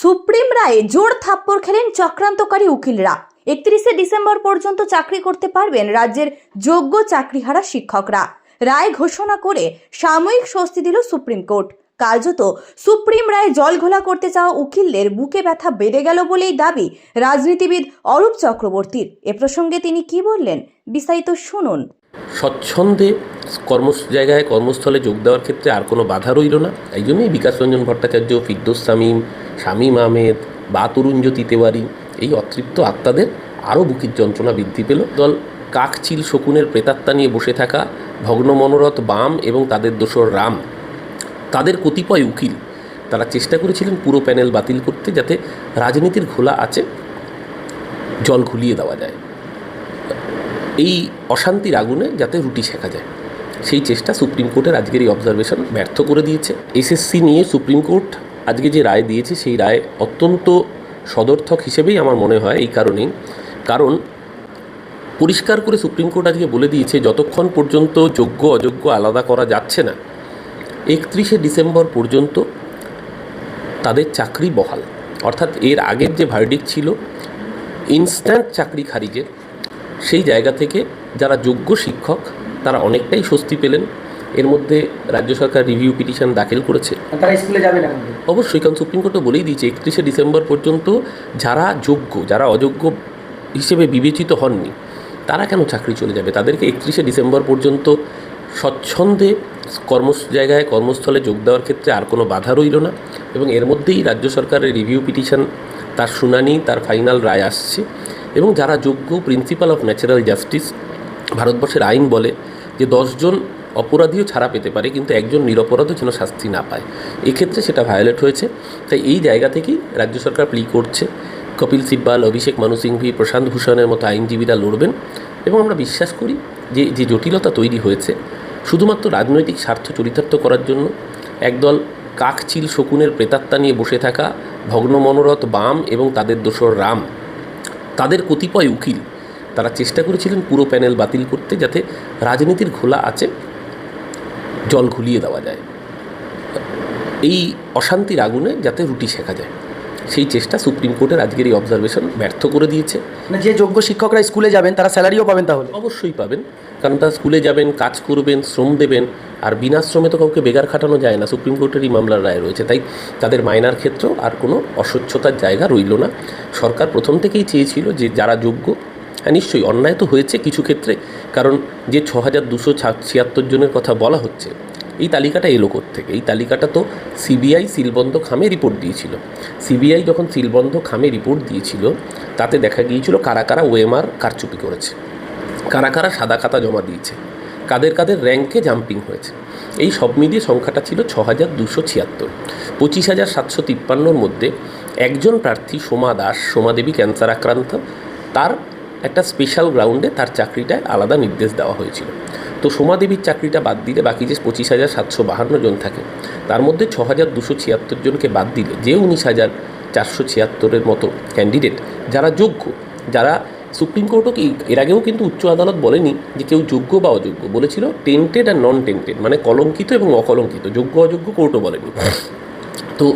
Supreme রায়ে জোর থাপ্পড় খেলেন চক্রান্তকারী উকিলরা। একত্রিশে ডিসেম্বর পর্যন্ত চাকরি করতে পারবেন রাজ্যের যোগ্য চাকরিহারা শিক্ষকরা। রায় ঘোষণা করে সাময়িক স্বস্তি দিল সুপ্রিম কোর্ট। কার্যত সুপ্রিম রায়ে জল ঘোলা করতে চাওয়া উকিলদের বুকে ব্যথা বেড়ে গেল বলেই দাবি রাজনীতিবিদ অরূপ চক্রবর্তীর। এ প্রসঙ্গে তিনি কি বললেন, বিস্তারিত শুনুন। স্বচ্ছন্দে কর্ম জায়গায় কর্মস্থলে যোগ দেওয়ার ক্ষেত্রে আর কোনো বাধা রইল না। এই জন্যই বিকাশ রঞ্জন ভট্টাচার্য, ফিরদোস শামীম শামীম আহমেদ বা তরুণজ্যোতি তেওয়ারি এই অতৃপ্ত আত্মাদের আরও বুকির যন্ত্রণা বৃদ্ধি পেল। দল কাকচিল শকুনের প্রেতাত্মা নিয়ে বসে থাকা ভগ্ন মনোরথ বাম এবং তাদের দোসর রাম, তাদের কতিপয় উকিল তারা চেষ্টা করেছিলেন পুরো প্যানেল বাতিল করতে যাতে রাজনীতির ঘোলা আছে জল ঘুলিয়ে দেওয়া যায়। এই অশান্তির আগুনে যাতে রুটি শেখা যায়। সেই চেষ্টা সুপ্রিম কোর্টের আজকের এই অবজারভেশন ব্যর্থ করে দিয়েছে। এসএসসি নিয়ে সুপ্রিম কোর্ট আজকে যে রায় দিয়েছে, সেই রায় অত্যন্ত সদর্থক হিসেবেই আমার মনে হয় এই কারণেই। কারণ পরিষ্কার করে সুপ্রিম কোর্ট আজকে বলে দিয়েছে, যতক্ষণ পর্যন্ত যোগ্য অযোগ্য আলাদা করা যাচ্ছে না, একত্রিশে ডিসেম্বর পর্যন্ত তাদের চাকরি বহাল। অর্থাৎ এর আগের যে ভার্ডিক ছিল ইনস্ট্যান্ট চাকরি খারিজের সেই জায়গা থেকে যারা যোগ্য শিক্ষক তারা অনেকটাই স্বস্তি পেলেন। এর মধ্যে রাজ্য সরকার রিভিউ পিটিশন দাখিল করেছে। তারা স্কুলে যাবে না অবশ্যই কারণ সুপ্রিম কোর্টও বলেই দিয়েছে একত্রিশে ডিসেম্বর পর্যন্ত যারা যোগ্য যারা অযোগ্য হিসেবে বিবেচিত হননি তারা কেন চাকরি চলে যাবে? তাদেরকে একত্রিশে ডিসেম্বর পর্যন্ত স্বচ্ছন্দে কর্ম জায়গায় কর্মস্থলে যোগ দেওয়ার ক্ষেত্রে আর কোনো বাধা রইল না। এবং এর মধ্যেই রাজ্য সরকারের রিভিউ পিটিশন তার শুনানি তার ফাইনাল রায় আসছে। এবং যারা যোগ্য প্রিন্সিপাল অফ ন্যাচারাল জাস্টিস ভারতবর্ষের আইন বলে যে দশজন অপরাধীও ছাড়া পেতে পারে, কিন্তু একজন নিরপরাধও যেন শাস্তি না পায়। এক্ষেত্রে সেটা ভায়োলেট হয়েছে। তাই এই জায়গা থেকেই রাজ্য সরকার প্লি করছে। কপিল সিব্বাল, অভিষেক মানু সিংভি, প্রশান্ত ভূষণের মতো আইনজীবীরা লড়বেন এবং আমরা বিশ্বাস করি যে যে জটিলতা তৈরি হয়েছে, শুধুমাত্র রাজনৈতিক স্বার্থ চরিতার্থ করার জন্য, একদল কাকচিল শকুনের প্রেতাত্মা নিয়ে বসে থাকা ভগ্ন মনোরথ বাম এবং তাদের দোসর রাম তাদের কতিপয় উকিল তারা চেষ্টা করেছিলেন পুরো প্যানেল বাতিল করতে যাতে রাজনীতির ঘোলা আছে জল ঘুলিয়ে দেওয়া যায়। এই অশান্তির আগুনে যাতে রুটি শেখা যায়। সেই চেষ্টা সুপ্রিম কোর্টের আজকের এই অবজারভেশন ব্যর্থ করে দিয়েছে। মানে যে যোগ্য শিক্ষকরা স্কুলে যাবেন তারা স্যালারিও পাবেন তাহলে? অবশ্যই পাবেন। কারণ তারা স্কুলে যাবেন, কাজ করবেন, শ্রম দেবেন, আর বিনা শ্রমে তো কাউকে বেগার খাটানো যায় না। সুপ্রিম কোর্টের এই মামলার রায় রয়েছে। তাই তাদের মাইনার ক্ষেত্রেও আর কোনো অস্বচ্ছতার জায়গা রইল না। সরকার প্রথম থেকেই চেয়েছিল যে যারা যোগ্য হ্যাঁ নিশ্চয়ই অন্যায় তো হয়েছে কিছু ক্ষেত্রে, কারণ যে ছ হাজার দুশো ছিয়াত্তর জনের কথা বলা হচ্ছে, এই তালিকাটা এলো থেকে এই তালিকাটা তো সিবিআই সিলবন্ধ খামে রিপোর্ট দিয়েছিল। সিবিআই যখন সিলবন্ধ খামে রিপোর্ট দিয়েছিল, তাতে দেখা গিয়েছিল কারা কারা ওএমআর কারচুপি করেছে। কারা কারা সাদা খাতা জমা দিয়েছে? কাদের কাদের র্যাঙ্কে জাম্পিং হয়েছে? এই সব মিলিয়ে সংখ্যাটা ছিল ছ হাজার দুশো ছিয়াত্তর। পঁচিশ হাজার সাতশো তিপ্পান্নর মধ্যে একজন প্রার্থী সোমা দাস, সোমা দেবী ক্যান্সার আক্রান্ত। তার একটা স্পেশাল গ্রাউন্ডে তার চাকরিটায় আলাদা নির্দেশ দেওয়া হয়েছিল। তো সোমা দেবীর চাকরিটা বাদ দিলে বাকি যে পঁচিশ হাজার সাতশো বাহান্ন জন থাকে, তার মধ্যে ছ হাজার দুশো ছিয়াত্তর জনকে বাদ দিলে যে উনিশ হাজার চারশো ছিয়াত্তরের মতো ক্যান্ডিডেট যারা যোগ্য, যারা সুপ্রিম কোর্টও কি, এর আগেও কিন্তু উচ্চ আদালত বলেনি যে কেউ যোগ্য বা অযোগ্য। বলেছিল টেন্টেড আর নন টেন্টেড মানে কলঙ্কিত এবং অকলঙ্কিত, যোগ্য, অযোগ্য কোর্টও বলেনি। তো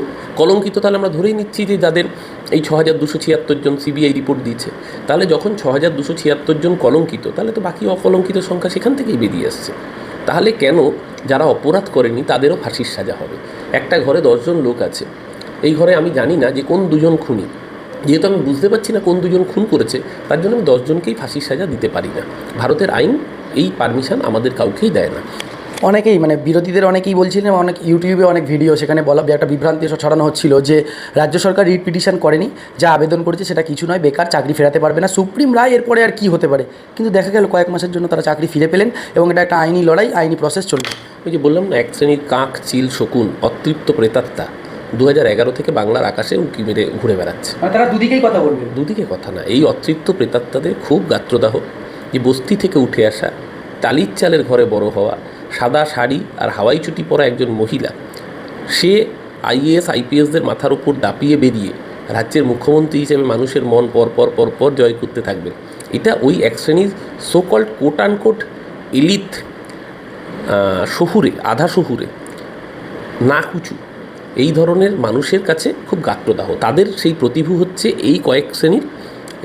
কলঙ্কিত তাহলে আমরা ধরেই নিচ্ছি যে যাদের এই ছ হাজার দুশো ছিয়াত্তর জন সিবিআই রিপোর্ট দিয়েছে, তাহলে যখন ছ হাজার দুশো ছিয়াত্তর জন কলঙ্কিত, তাহলে তো বাকি অকলঙ্কিত সংখ্যা সেখান থেকেই বেরিয়ে আসছে। তাহলে কেন যারা অপরাধ করেনি তাদেরও ফাঁসির সাজা হবে? একটা ঘরে দশজন লোক আছে, এই ঘরে আমি জানি না যে কোন দুজন খুনি। যেহেতু আমি বুঝতে পারছি না কোন দুজন খুন করেছে তার জন্য আমি দশজনকেই ফাঁসির সাজা দিতে পারি না। ভারতের আইন এই পারমিশন আমাদের কাউকেই দেয় না। অনেকেই মানে বিরোধীদের অনেকেই বলছিলেন অনেক ইউটিউবে অনেক ভিডিও সেখানে বলা একটা বিভ্রান্তি ছড়ানো হচ্ছিল যে রাজ্য সরকার রিট পিটিশন করেনি যা আবেদন করেছে সেটা কিছু নয় বেকার চাকরি ফেরাতে পারবে না। সুপ্রিম রায় এরপরে আর কি হতে পারে? কিন্তু দেখা গেল কয়েক মাসের জন্য তারা চাকরি ফিরে পেলেন এবং এটা একটা আইনি লড়াই আইনি প্রসেস চলবে। ওই যে বললাম না এক শ্রেণির কাক চিল শকুন অতৃপ্ত প্রেতাত্মা। দু হাজার এগারো থেকে বাংলার আকাশে উঁকি মেরে ঘুরে বেড়াচ্ছে। তারা দুদিকেই কথা বলবে। দুদিকে কথা না এই অতৃপ্ত প্রেতাত্মাদের খুব গাত্রদাহ। যে বস্তি থেকে উঠে আসা টালির চালের ঘরে বড় হওয়া সাদা শাড়ি আর হাওয়াই চুটি পরা একজন মহিলা সে আইএএস আইপিএসদের মাথার উপর দাপিয়ে বেরিয়ে রাজ্যের মুখ্যমন্ত্রী হিসেবে মানুষের মন পর পর পর পর জয় করতে থাকবে। এটা ওই এক শ্রেণির সোকল্ড কোট আনকোট এলিথ শহুরে আধা শহুরে না কুচু এই ধরনের মানুষের কাছে খুব গাত্রদাহ। তাদের সেই প্রতিভু হচ্ছে এই কয়েক শ্রেণির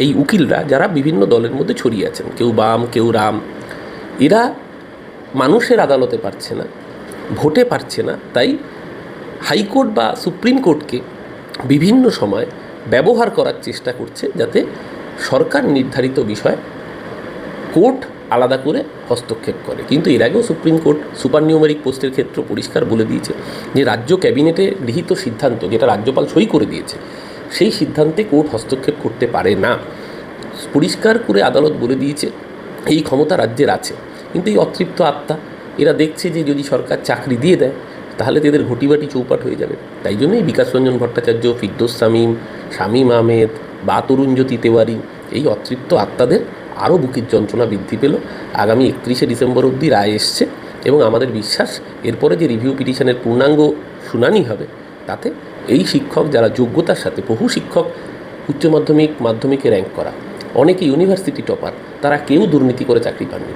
এই উকিলরা যারা বিভিন্ন দলের মধ্যে ছড়িয়ে আছেন। কেউ বাম, কেউ রাম। এরা মানুষের আদালতে পারছে না, ভোটে পারছে না। তাই হাইকোর্ট বা সুপ্রিম কোর্টকে বিভিন্ন সময় ব্যবহার করার চেষ্টা করছে যাতে সরকার নির্ধারিত বিষয় কোর্ট আলাদা করে হস্তক্ষেপ করে। কিন্তু এর আগেও সুপ্রিম কোর্ট সুপার নিউমেরিক পোস্টের ক্ষেত্র পরিষ্কার বলে দিয়েছে যে, রাজ্য ক্যাবিনেটে গৃহীত সিদ্ধান্ত যেটা রাজ্যপাল সই করে দিয়েছে, সেই সিদ্ধান্তে কোর্ট হস্তক্ষেপ করতে পারে না। পরিষ্কার করে আদালত বলে দিয়েছে, এই ক্ষমতা রাজ্যের আছে, কিন্তু এই অতৃপ্ত আত্মা, এরা দেখছে যে যদি সরকার চাকরি দিয়ে দেয়, তাহলে তাদের ঘটিবাটি চৌপাট হয়ে যাবে। তাই জন্যই বিকাশ রঞ্জন ভট্টাচার্য, ফিরদোস শামীম শামীম আহমেদ বা তরুণজ্যোতি তেওয়ারি এই অতৃপ্ত আত্মাদের আরও বুকের যন্ত্রণা বৃদ্ধি পেল। আগামী একত্রিশে ডিসেম্বর অবধি রায় এসছে এবং আমাদের বিশ্বাস, এরপরে যে রিভিউ পিটিশনের পূর্ণাঙ্গ শুনানি হবে, তাতে এই শিক্ষক যারা যোগ্যতার সাথে, বহু শিক্ষক উচ্চ মাধ্যমিক, মাধ্যমিকে র্যাঙ্ক করা, অনেকে ইউনিভার্সিটি টপার তারা কেউ দুর্নীতি করে চাকরি পাননি।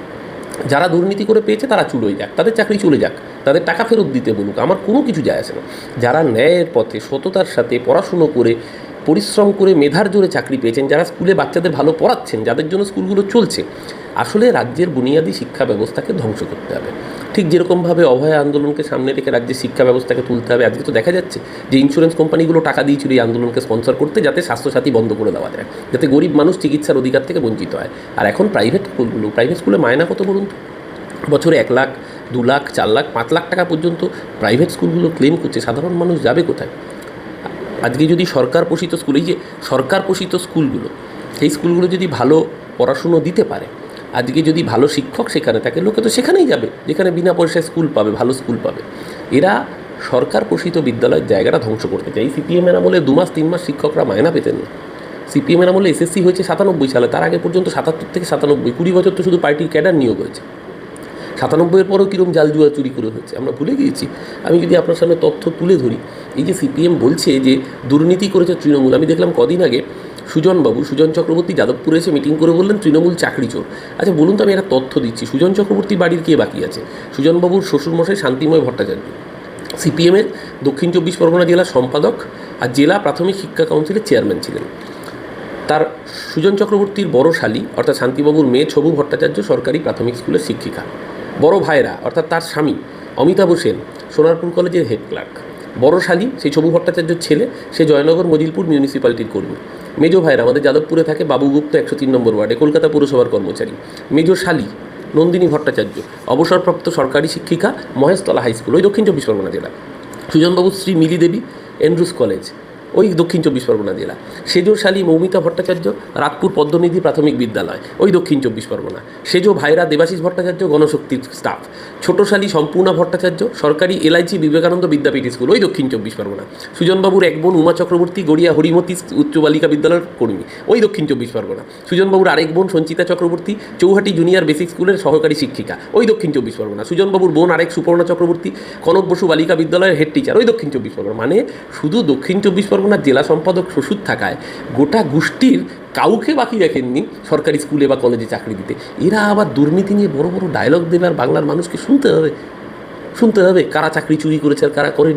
যারা দুর্নীতি করে পেয়েছে তারা চুলোই যাক, তাদের চাকরি চলে যাক, তাদের টাকা ফেরত দিতে বলুক, আমার কোনো কিছু যায় আসে না। যারা ন্যায়ের পথে, সততার সাথে, পড়াশুনো করে পরিশ্রম করে মেধার জোরে চাকরি পেয়েছেন, যারা স্কুলে বাচ্চাদের ভালো পড়াচ্ছেন, যাদের জন্য স্কুলগুলো চলছে। আসলে রাজ্যের বুনিয়াদী শিক্ষা ব্যবস্থাকে ধ্বংস করতে হবে। ঠিক যেরকমভাবে অভয় আন্দোলনকে সামনে রেখে রাজ্যের শিক্ষা ব্যবস্থাকে তুলতে হবে, আজকে তো দেখা যাচ্ছে যে ইন্স্যুরেন্স কোম্পানিগুলো টাকা দিয়েছিল এই আন্দোলনকে স্পন্সর করতে, যাতে স্বাস্থ্যসাথী বন্ধ করে দেওয়া যায়, যাতে গরিব মানুষ চিকিৎসার অধিকার থেকে বঞ্চিত হয়। আর এখন প্রাইভেট স্কুলগুলো প্রাইভেট স্কুলে মায়না কত বলুন তো? বছরে এক লাখ, দু লাখ, চার লাখ, পাঁচ লাখ টাকা পর্যন্ত প্রাইভেট স্কুলগুলো ক্লেম করছে, সাধারণ মানুষ যাবে কোথায়? আজকে যদি সরকার পোষিত স্কুল, এই যে সরকার পোষিত স্কুলগুলো, সেই স্কুলগুলো যদি ভালো পড়াশুনো দিতে পারে, আজকে যদি ভালো শিক্ষক সেখানে থাকে, লোকে তো সেখানেই যাবে, যেখানে বিনা পয়সায় স্কুল পাবে, ভালো স্কুল পাবে। এরা সরকার পোষিত বিদ্যালয়ের জায়গাটা ধ্বংস করতে চায়। এই সিপিএমের আমলে দু মাস, তিন মাস শিক্ষকরা মায়না পেতেন না। সিপিএমের আমলে এসএসসি হয়েছে সাতানব্বই সালে, তার আগে পর্যন্ত সাতাত্তর থেকে সাতানব্বই, কুড়ি বছর তো শুধু পার্টির ক্যাডার নিয়োগ হয়েছে। সাতানব্বইয়ের পরেও কীরকম জাল জুয়া চুরি করে হয়েছে আমরা ভুলে গিয়েছি। আমি যদি আপনার সামনে তথ্য তুলে ধরি, এই যে সিপিএম বলছে যে দুর্নীতি করেছে তৃণমূল, আমি দেখলাম কদিন আগে সুজনবাবু, সুজন চক্রবর্তী যাদবপুরে এসে মিটিং করে বললেন তৃণমূল চাকরি চোর। আচ্ছা বলুন তো আমি একটা তথ্য দিচ্ছি। সুজন চক্রবর্তী বাড়ির কে বাকি আছে? সুজনবাবুর শ্বশুরমশাই শান্তিময় ভট্টাচার্য। সিপিএমের দক্ষিণ চব্বিশ পরগনা জেলার সম্পাদক আর জেলা প্রাথমিক শিক্ষা কাউন্সিলের চেয়ারম্যান ছিলেন। তার সুজন চক্রবর্তীর বড় শালী, অর্থাৎ শান্তিবাবুর মেয়ে ছবু ভট্টাচার্য সরকারি প্রাথমিক স্কুলের শিক্ষিকা। বড় ভাইরা অর্থাৎ তার স্বামী অমিতাভ সেন সোনারপুর কলেজের হেড ক্লার্ক বড় শালী, সেই ছবু ভট্টাচার্যের ছেলে, সে জয়নগর, মজিলপুর মিউনিসিপ্যালিটির কর্মী। মেজো ভাইরা আমাদের যাদবপুরে থাকে বাবুগুপ্ত একশো তিন নম্বর ওয়ার্ডে, কলকাতা পুরসভার কর্মচারী। মেজো শালী, নন্দিনী ভট্টাচার্য, অবসরপ্রাপ্ত সরকারি শিক্ষিকা, মহেশতলা হাইস্কুল ওই দক্ষিণ চব্বিশ পরগনা জেলা। সুজনবাবু শ্রী মিলি দেবী এন্ড্রুস কলেজ। ওই দক্ষিণ চব্বিশ পরগনা জেলা। সেজো শালী মৌমিতা ভট্টাচার্য রাগপুর পদ্মনিধি প্রাথমিক বিদ্যালয়। ওই দক্ষিণ চব্বিশ পরগনা। সেজো ভাইরা দেবাশিস ভট্টাচার্য গণশক্তির স্টাফ ছোট শালী সম্পূর্ণা ভট্টাচার্য, সরকারি এলআইচি বিবেকানন্দ বিদ্যাপীঠ স্কুল, ওই দক্ষিণ চব্বিশ পরগনা। সুজনবাবুর এক বোন উমা চক্রবর্তী, গড়িয়া হরিমতি উচ্চ বালিকা বিদ্যালয়ের কর্মী, ওই দক্ষিণ চব্বিশ পরগনা। সুজনবাবুর আরেক বোন সঞ্চিতা চক্রবর্তী, চৌহাটি জুনিয়র বেসিক স্কুলের সহকারী শিক্ষিকা, ওই দক্ষিণ চব্বিশ পরগনা। সুজনবাবুর বোন আরেক সুপর্ণা চক্রবর্তী, কনক বসু বালিকা বিদ্যালয়ের হেড টিচার ওই দক্ষিণ চব্বিশ পরগনা। মানে শুধু দক্ষিণ চব্বিশ পরগনার জেলা সম্পাদক শ্বশুর থাকায় গোটা গোষ্ঠীর কাউকে বাকি রাখেননি সরকারি স্কুলে বা কলেজে চাকরি দিতে। এরা আবার দুর্নীতি নিয়ে বড় বড় ডায়লগ দেবে আর বাংলার মানুষকে শুনতে হবে। শুনতে হবে কারা চাকরি চুরি করেছে আর কারা করেনি।